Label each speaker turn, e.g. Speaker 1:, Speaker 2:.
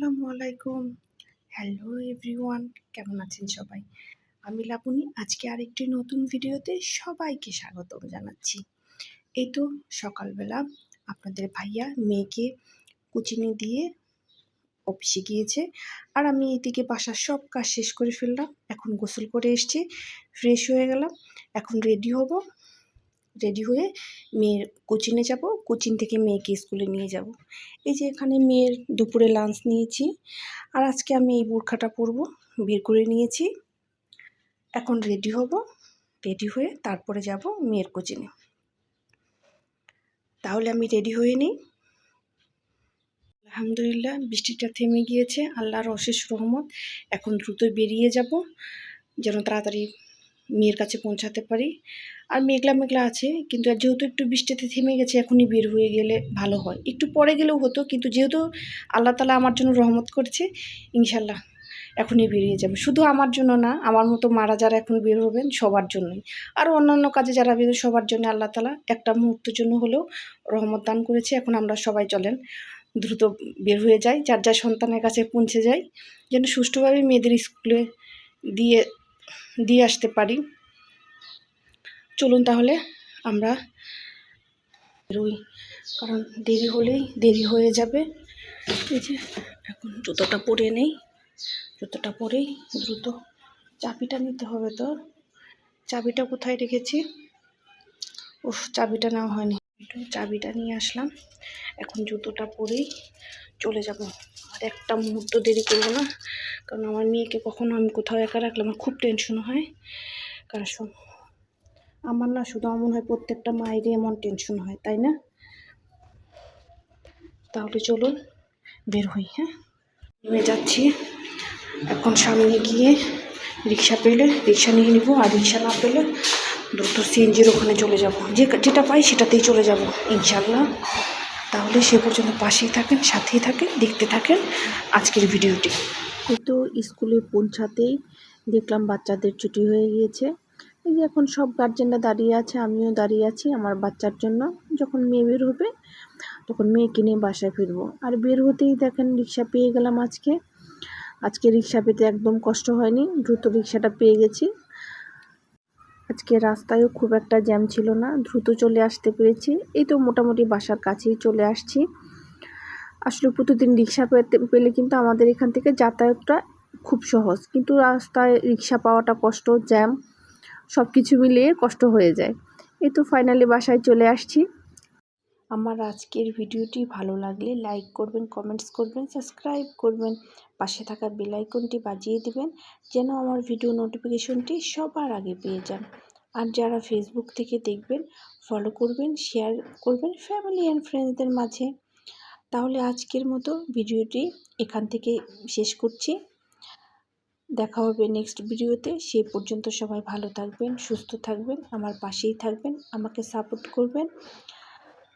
Speaker 1: আসসালামু আলাইকুম। Hello everyone কেমন আছেন সবাই? আমি লাবণী, আজকে আরেকটি নতুন ভিডিওতে সবাইকে স্বাগতম জানাচ্ছি। এই তো সকালবেলা আপনাদের ভাইয়া মেয়েকে কোচিংয়ে দিয়ে অফিসে গিয়েছে আর আমি এদিকে বাসার সব কাজ শেষ করে ফেললাম। এখন গোসল করে এসছি ফ্রেশ হয়ে গেলাম। এখন রেডি হব। রেডি হয়ে মেয়ের কোচিনে যাব। কোচিং থেকে মেয়েকে স্কুলে নিয়ে যাব। এই যে এখানে মেয়ের দুপুরে লাঞ্চ নিয়েছি। আর আজকে আমি এই বোরখাটা পরবো, বের করে নিয়েছি। এখন রেডি হব রেডি হয়ে তারপরে যাব মেয়ের কোচিনে তাহলে আমি রেডি হয়ে নিই। আলহামদুলিল্লাহ, বৃষ্টিটা থেমে গিয়েছে। আল্লাহর অশেষ রহমত। এখন দ্রুত বেরিয়ে যাব, যেন তাড়াতাড়ি মেয়ের কাছে পৌঁছাতে পারি। আর মেঘলা মেঘলা আছে, কিন্তু যেহেতু একটু বৃষ্টিতে থেমে গেছে, এখনই বের হয়ে গেলে ভালো হয়। একটু পরে গেলেও হতো, কিন্তু যেহেতু আল্লাহ তালা আমার জন্য রহমত করছে, ইনশাল্লাহ এখনই বেরিয়ে যাবে। শুধু আমার জন্য না, আমার মতো মারা যারা এখন বের হবেন, সবার জন্যই। আর অন্যান্য কাজে যারা বের সবার জন্য আল্লাহ তালা একটা মুহূর্তের জন্য হলেও রহমত দান করেছে। এখন আমরা সবাই চলেন, দ্রুত বের হয়ে যাই, যার যার সন্তানের কাছে পৌঁছে যাই, যেন সুষ্ঠুভাবে মেয়েদের স্কুলে দিয়ে দিয়ে আসতে পারি। চলুন তাহলে আমরা বেরোই কারণ দেরি হলেই দেরি হয়ে যাবে। এই যে এখন জুতোটা পরে নেই, জুতোটা পরেই দ্রুত চাবিটা নিতে হবে তো। চাবিটা কোথায় রেখেছি? উফ, চাবিটা নেওয়া হয়নি। চাবিটা নিয়ে আসলাম। এখন জুতোটা পরেই চলে যাব। একটা মুহূর্ত দেরি করব না। কারণ আমার মেয়েকে কখনো আমি কোথাও একা রাখলে আমার খুব টেনশন হয়। কারণ আমার না শুধু মনে হয় প্রত্যেকটা মায়েরই এমন টেনশন হয়, তাই না? তাহলে চলুন বের হই হ্যাঁ? নেমে যাচ্ছি। এখন সামনে গিয়ে রিক্সা পেলে, রিক্সা নিয়ে নিব আর রিক্সা না পেলে দ্রুত সিএনজির ওখানে চলে যাব। যে যেটা পাই সেটাতেই চলে যাব, ইনশাল্লাহ। তাহলে সে পর্যন্ত পাশেই থাকেন, সাথেই থাকেন, দেখতে থাকেন আজকের ভিডিওটি। তো স্কুলে পৌঁছাতেই দেখলাম বাচ্চাদের ছুটি হয়ে গিয়েছে। এই যে এখন সব গার্জেনরা দাঁড়িয়ে আছে, আমিও দাঁড়িয়ে আছি আমার বাচ্চার জন্য। যখন মেয়ে বের হবে, তখন মেয়েকে নিয়ে বাসায় ফিরবো। আর বের হতেই দেখেন রিক্সা পেয়ে গেলাম আজকে। আজকে রিক্সা পেতে একদম কষ্ট হয়নি, দ্রুত রিক্সাটা পেয়ে গেছি। আজকে রাস্তায়ও খুব একটা জ্যাম ছিল না, দ্রুত চলে আসতে পেরেছি। এই তো মোটামুটি বাসার কাছেই চলে আসছি। আসলে প্রতিদিন রিক্সা পেতে, পেলে কিন্তু আমাদের এখান থেকে যাতায়াতটা খুব সহজ। কিন্তু রাস্তায় রিক্সা পাওয়াটা কষ্ট, জ্যাম সব কিছু মিলিয়ে কষ্ট হয়ে যায়। এই তো ফাইনালি বাসায় চলে আসছি। আমার আজকের ভিডিওটি ভালো লাগলে লাইক করবেন, কমেন্টস করবেন, সাবস্ক্রাইব করবেন, পাশে থাকা বেলাইকনটি বাজিয়ে দিবেন যেন আমার ভিডিও নোটিফিকেশনটি সবার আগে পেয়ে যান। আর যারা ফেসবুক থেকে দেখবেন ফলো করবেন শেয়ার করবেন ফ্যামিলি অ্যান্ড ফ্রেন্ডসদের মাঝে। তাহলে আজকের মতো ভিডিওটি এখান থেকে শেষ করছি। দেখা হবে নেক্সট ভিডিওতে। সে পর্যন্ত সবাই ভালো থাকবেন, সুস্থ থাকবেন, আমার পাশেই থাকবেন, আমাকে সাপোর্ট করবেন।